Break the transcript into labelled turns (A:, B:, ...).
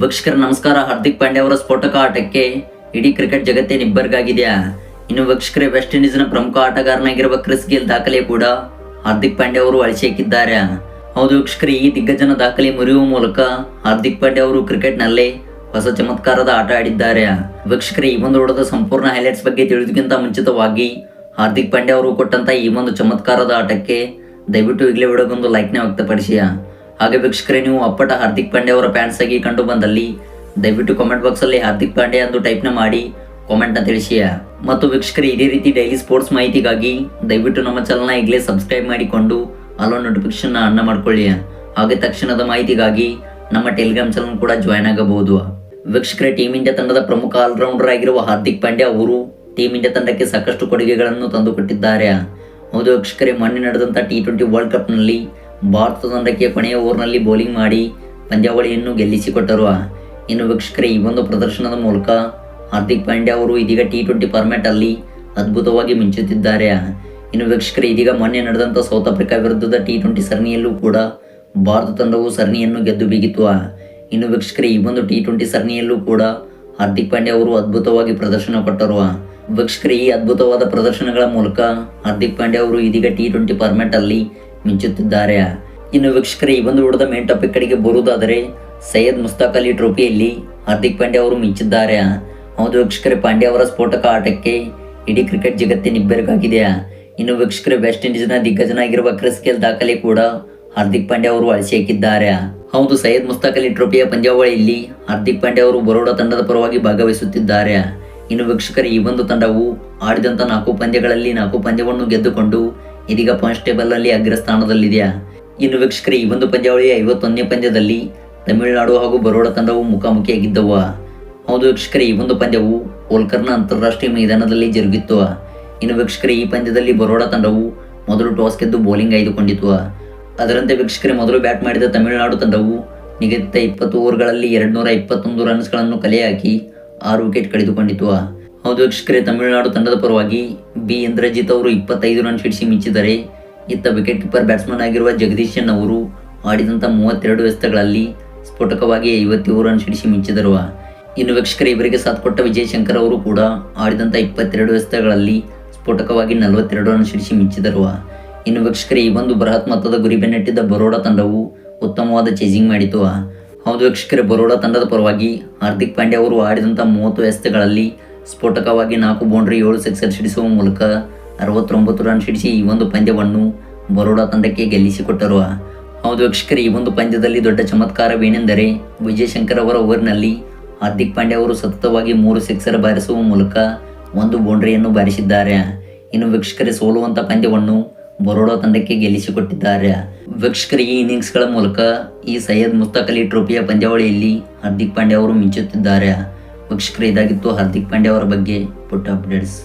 A: ವೀಕ್ಷಕರ, ನಮಸ್ಕಾರ. ಹಾರ್ದಿಕ್ ಪಾಂಡ್ಯ ಅವರ ಸ್ಫೋಟಕ ಆಟಕ್ಕೆ ಇಡೀ ಕ್ರಿಕೆಟ್ ಜಗತ್ತೇ ನಿಬ್ಬರ್ಗಾಗಿದೆಯಾ? ಇನ್ನು ವೀಕ್ಷಕರೇ ವೆಸ್ಟ್ ಇಂಡೀಸ್ನ ಪ್ರಮುಖ ಆಟಗಾರನಾಗಿರುವ ಕ್ರಿಸ್ ಗೇಲ್ ದಾಖಲೆ ಕೂಡ ಹಾರ್ದಿಕ್ ಪಾಂಡ್ಯ ಅವರು ಅಳಿಸಿಕ್ಕಿದ್ದಾರೆ. ಹೌದು ವೀಕ್ಷಕರೇ, ಈ ದಿಗ್ಗಜನ ದಾಖಲೆ ಮುರಿಯುವ ಮೂಲಕ ಹಾರ್ದಿಕ್ ಪಾಂಡ್ಯ ಅವರು ಕ್ರಿಕೆಟ್ನಲ್ಲಿ ಹೊಸ ಚಮತ್ಕಾರದ ಆಟ ಆಡಿದ್ದಾರೆ. ವೀಕ್ಷಕರೇ, ಈ ಒಂದು ಓಡದ ಸಂಪೂರ್ಣ ಹೈಲೈಟ್ಸ್ ಬಗ್ಗೆ ತಿಳಿದುಕ್ಕಿಂತ ಮುಂಚಿತವಾಗಿ ಹಾರ್ದಿಕ್ ಪಾಂಡ್ಯ ಅವರು ಕೊಟ್ಟಂತ ಈ ಒಂದು ಚಮತ್ಕಾರದ ಆಟಕ್ಕೆ ದಯವಿಟ್ಟು ಈಗಲೇ ವಿಡಿಯೋಗೊಂದು ಲೈಕ್ನ ವ್ಯಕ್ತಪಡಿಸಿ ಹಾಗೆ ವೀಕ್ಷಕರೇ, ನೀವು ಅಪ್ಪಟ ಹಾರ್ದಿಕ್ ಪಾಂಡೆ ಅವರ ಫ್ಯಾನ್ಸ್ ಆಗಿ ಕಂಡು ಬಂದಲ್ಲಿ, ದಯವಿಟ್ಟು ಕಾಮೆಂಟ್ ಬಾಕ್ಸ್ ಅಲ್ಲಿ ಹಾರ್ದಿಕ್ ಪಾಂಡೆ ಎಂದು ಟೈಪ್ನ ಮಾಡಿ ಕಾಮೆಂಟ್ ತಿಳಿಸಿಯ ತಿಳಿಸಿ. ಮತ್ತು ವೀಕ್ಷಕರೇ, ಇದೇ ರೀತಿ ಡೈಲಿ ಸ್ಪೋರ್ಟ್ಸ್ ಮಾಹಿತಿಗಾಗಿ ದಯವಿಟ್ಟು ನಮ್ಮ ಚಾನಲ್ನ ಈಗಲೇ ಸಬ್ಸ್ಕ್ರೈಬ್ ಮಾಡಿಕೊಂಡು ಅಲೋ ನೋಟಿಫಿಕೇಶನ್ ಅನ್ನ ಮಾಡ್ಕೊಳ್ಳಿ. ಹಾಗೆ ತಕ್ಷಣದ ಮಾಹಿತಿಗಾಗಿ ನಮ್ಮ ಟೆಲಿಗ್ರಾಮ್ ಚಾನಲ್ ಕೂಡ ಜಾಯ್ನ್ ಆಗಬಹುದು. ವೀಕ್ಷಕರೇ ಟೀಮ್ ಇಂಡಿಯಾ ತಂಡದ ಪ್ರಮುಖ ಆಲ್ರೌಂಡರ್ ಆಗಿರುವ ಹಾರ್ದಿಕ್ ಪಾಂಡ್ಯ ಅವರು ಟೀಮ್ ಇಂಡಿಯಾ ತಂಡಕ್ಕೆ ಸಾಕಷ್ಟು ಕೊಡುಗೆಗಳನ್ನು ತಂದುಕೊಟ್ಟಿದ್ದಾರೆ. ಹೌದು ವೀಕ್ಷಕರೇ, ಮೊನ್ನೆ ನಡೆದಂಥ ಟಿ ಟ್ವೆಂಟಿ ವರ್ಲ್ಡ್ ಕಪ್ನಲ್ಲಿ ಭಾರತ ತಂಡಕ್ಕೆ ಕೊನೆಯ ಓವರ್ನಲ್ಲಿ ಬೌಲಿಂಗ್ ಮಾಡಿ ಪಂದ್ಯಾವಳಿಯನ್ನು ಗೆಲ್ಲಿಸಿಕೊಟ್ಟರು. ಇನ್ನು ವೀಕ್ಷಕರೇ, ಈ ಒಂದು ಪ್ರದರ್ಶನದ ಮೂಲಕ ಹಾರ್ದಿಕ್ ಪಾಂಡ್ಯ ಅವರು ಇದೀಗ ಟಿ ಟ್ವೆಂಟಿ ಫಾರ್ಮ್ಯಾಟ್ ಅಲ್ಲಿ ಅದ್ಭುತವಾಗಿ ಮಿಂಚುತ್ತಿದ್ದಾರೆ. ಇನ್ನು ವೀಕ್ಷಕರೇ, ಇದೀಗ ಮೊನ್ನೆ ನಡೆದಂಥ ಸೌತ್ ಆಫ್ರಿಕಾ ವಿರುದ್ಧದ ಟಿ ಟ್ವೆಂಟಿ ಸರಣಿಯಲ್ಲೂ ಕೂಡ ಭಾರತ ತಂಡವು ಸರಣಿಯನ್ನು ಗೆದ್ದು ಬೀಗಿತ್ತು ಇನ್ನು ವೀಕ್ಷಕರೇ, ಈ ಒಂದು ಟಿ ಟ್ವೆಂಟಿ ಸರಣಿಯಲ್ಲೂ ಕೂಡ ಹಾರ್ದಿಕ್ ಪಾಂಡ್ಯ ಅವರು ಅದ್ಭುತವಾಗಿ ಪ್ರದರ್ಶನ ಕೊಟ್ಟರು. ವೀಕ್ಷಕರೇ, ಈ ಅದ್ಭುತವಾದ ಪ್ರದರ್ಶನಗಳ ಮೂಲಕ ಹಾರ್ದಿಕ್ ಪಾಂಡ್ಯ ಅವರು ಇದೀಗ ಟಿ ಟ್ವೆಂಟಿ ಫಾರ್ಮ್ಯಾಟ್ ಅಲ್ಲಿ ಮಿಂಚುತ್ತಿದ್ದಾರೆ. ಇನ್ನು ವೀಕ್ಷಕರೇ, ಈ ಒಂದು ವಿಡಿಯೋದ ಮೇನ್ ಟಾಪಿಕ್ ಕಡೆಗೆ ಬರುವುದಾದರೆ ಸೈಯದ್ ಮುಸ್ತಾಕ್ ಅಲಿ ಟ್ರೋಫಿಯಲ್ಲಿ ಹಾರ್ದಿಕ್ ಪಾಂಡ್ಯ ಅವರು ಮಿಂಚಿದ್ದಾರೆ. ಹೌದು ವೀಕ್ಷಕರೇ, ಪಾಂಡ್ಯ ಅವರ ಸ್ಫೋಟಕ ಆಟಕ್ಕೆ ಇಡೀ ಕ್ರಿಕೆಟ್ ಜಗತ್ತಿನ ನಿಬ್ಬೆರಗಾಗಿದೆ. ಇನ್ನು ವೀಕ್ಷಕರೇ ವೆಸ್ಟ್ ಇಂಡೀಸ್ನ ದಿಗ್ಗಜನಾಗಿರುವ ಕ್ರಿಸ್ ಗೇಲ್ ದಾಖಲೆ ಕೂಡ ಹಾರ್ದಿಕ್ ಪಾಂಡ್ಯ ಅವರು ಅಳಿಸಿ ಹಾಕಿದ್ದಾರೆ. ಹೌದು, ಸೈಯದ್ ಮುಸ್ತಾಕ್ ಅಲಿ ಟ್ರೋಫಿಯ ಪಂದ್ಯಾವಳಿಯಲ್ಲಿ ಹಾರ್ದಿಕ್ ಪಾಂಡ್ಯ ಅವರು ಬರೋಡಾ ತಂಡದ ಪರವಾಗಿ ಭಾಗವಹಿಸುತ್ತಿದ್ದಾರೆ. ಇನ್ನು ವೀಕ್ಷಕರೇ, ಈ ಒಂದು ತಂಡವು ಆಡಿದಂತ ನಾಲ್ಕು ಪಂದ್ಯಗಳಲ್ಲಿ ನಾಲ್ಕು ಪಂದ್ಯವನ್ನು ಗೆದ್ದುಕೊಂಡು ಇದೀಗ ಪಾಯಿಂಟ್ಸ್ ಟೇಬಲ್ ಅಲ್ಲಿ ಅಗ್ರಸ್ಥಾನದಲ್ಲಿದೆ ಇನ್ನು ವೀಕ್ಷಕರೇ, ಈ ಒಂದು ಪಂದ್ಯಾವಳಿಯ ಐವತ್ತೊಂದನೇ ಪಂದ್ಯದಲ್ಲಿ ತಮಿಳುನಾಡು ಹಾಗೂ ಬರೋಡ ತಂಡವು ಮುಖಾಮುಖಿಯಾಗಿದ್ದವು. ಹೌದು ವೀಕ್ಷಕರೇ, ಈ ಒಂದು ಪಂದ್ಯವು ಹೋಲ್ಕರ್ನ ಅಂತಾರಾಷ್ಟ್ರೀಯ ಮೈದಾನದಲ್ಲಿ ಜರುಗಿತ್ತು. ಇನ್ನು ವೀಕ್ಷಕರೇ, ಈ ಪಂದ್ಯದಲ್ಲಿ ಬರೋಡ ತಂಡವು ಮೊದಲು ಟಾಸ್ ಗೆದ್ದು ಬೌಲಿಂಗ್ ಆಯ್ದುಕೊಂಡಿತ್ತು. ಅದರಂತೆ ವೀಕ್ಷಕರೇ, ಮೊದಲು ಬ್ಯಾಟ್ ಮಾಡಿದ ತಮಿಳುನಾಡು ತಂಡವು ನಿಗದಿತ ಇಪ್ಪತ್ತು ಓವರ್ಗಳಲ್ಲಿ ಎರಡ್ನೂರ ಇಪ್ಪತ್ತೊಂದು ರನ್ಸ್ಗಳನ್ನು ಕಲೆ ಹಾಕಿ ಆರು ವಿಕೆಟ್ ಕಳೆದುಕೊಂಡಿತು ಹೌದು ವೀಕ್ಷಕರೇ ತಮಿಳುನಾಡು ತಂಡದ ಪರವಾಗಿ ಬಿ. ಇಂದ್ರಜಿತ್ ಅವರು ಇಪ್ಪತ್ತೈದು ರನ್ ಸಿಡಿಸಿ ಮಿಂಚಿದ್ದಾರೆ. ಇತ್ತ ವಿಕೆಟ್ ಕೀಪರ್ ಬ್ಯಾಟ್ಸ್ಮನ್ ಆಗಿರುವ ಜಗದೀಶನ್ ಅವರು ಆಡಿದಂಥ ಮೂವತ್ತೆರಡು ಎಸೆತಗಳಲ್ಲಿ ಸ್ಫೋಟಕವಾಗಿ ಐವತ್ತೇಳು ರನ್ ಸಿಡಿಸಿ ಮಿಂಚಿದರು. ಇನ್ನು ವೀಕ್ಷಕರೇ ಇವರಿಗೆ ಸಾಥ್ ಕೊಟ್ಟ ವಿಜಯ್ ಶಂಕರ್ ಅವರು ಕೂಡ ಆಡಿದಂಥ ಇಪ್ಪತ್ತೆರಡು ಎಸೆತಗಳಲ್ಲಿ ಸ್ಫೋಟಕವಾಗಿ ನಲವತ್ತೆರಡು ರನ್ ಸಿಡಿಸಿ ಮಿಂಚಿದರು. ಇನ್ನು ವೀಕ್ಷಕರೇ ಈ ಒಂದು ಬೃಹತ್ ಮೊತ್ತದ ಗುರಿ ಬೆನ್ನಟ್ಟಿದ್ದ ಬರೋಡಾ ತಂಡವು ಉತ್ತಮವಾದ ಚೇಸಿಂಗ್ ಮಾಡಿತು. ಹೌದು ವೀಕ್ಷಕರೇ ಬರೋಡಾ ತಂಡದ ಪರವಾಗಿ ಹಾರ್ದಿಕ್ ಪಾಂಡ್ಯ ಅವರು ಆಡಿದಂಥ ಮೂವತ್ತು ಎಸೆತಗಳಲ್ಲಿ ಸ್ಫೋಟಕವಾಗಿ ನಾಲ್ಕು ಬೌಂಡ್ರಿ ಏಳು ಸಿಕ್ಸರ್ ಸಿಡಿಸುವ ಮೂಲಕ ಅರವತ್ತೊಂಬತ್ತು ರನ್ ಸಿಡಿಸಿ ಈ ಒಂದು ಪಂದ್ಯವನ್ನು ಬರೋಡಾ ತಂಡಕ್ಕೆ ಗೆಲ್ಲಿಸಿಕೊಟ್ಟರು. ಹೌದು ವೀಕ್ಷಕರು, ಈ ಒಂದು ಪಂದ್ಯದಲ್ಲಿ ದೊಡ್ಡ ಚಮತ್ಕಾರವೇನೆಂದರೆ ವಿಜಯಶಂಕರ್ ಅವರ ಓವರ್ನಲ್ಲಿ ಹಾರ್ದಿಕ್ ಪಾಂಡ್ಯ ಅವರು ಸತತವಾಗಿ ಮೂರು ಸಿಕ್ಸರ್ ಬಾರಿಸುವ ಮೂಲಕ ಒಂದು ಬೌಂಡ್ರಿಯನ್ನು ಬಾರಿಸಿದ್ದಾರೆ. ಇನ್ನು ವೀಕ್ಷಕರೇ, ಸೋಲುವಂತ ಪಂದ್ಯವನ್ನು ಬರೋಡಾ ತಂಡಕ್ಕೆ ಗೆಲ್ಲಿಸಿಕೊಟ್ಟಿದ್ದಾರೆ. ವೀಕ್ಷಕರ, ಈ ಇನ್ನಿಂಗ್ಸ್ಗಳ ಮೂಲಕ ಈ ಸೈಯದ್ ಮುಸ್ತಕ್ ಅಲಿ ಟ್ರೋಫಿಯ ಪಂದ್ಯಾವಳಿಯಲ್ಲಿ ಹಾರ್ದಿಕ್ ಪಾಂಡ್ಯ ಅವರು ಮಿಂಚುತ್ತಿದ್ದಾರೆ. ವೀಕ್ಷಕರೇ ಇದಾಗಿತ್ತು ಹಾರ್ದಿಕ್ ಪಾಂಡ್ಯ ಅವರ ಬಗ್ಗೆ ಪುಟ್ಟ ಅಪ್ಡೇಟ್ಸ್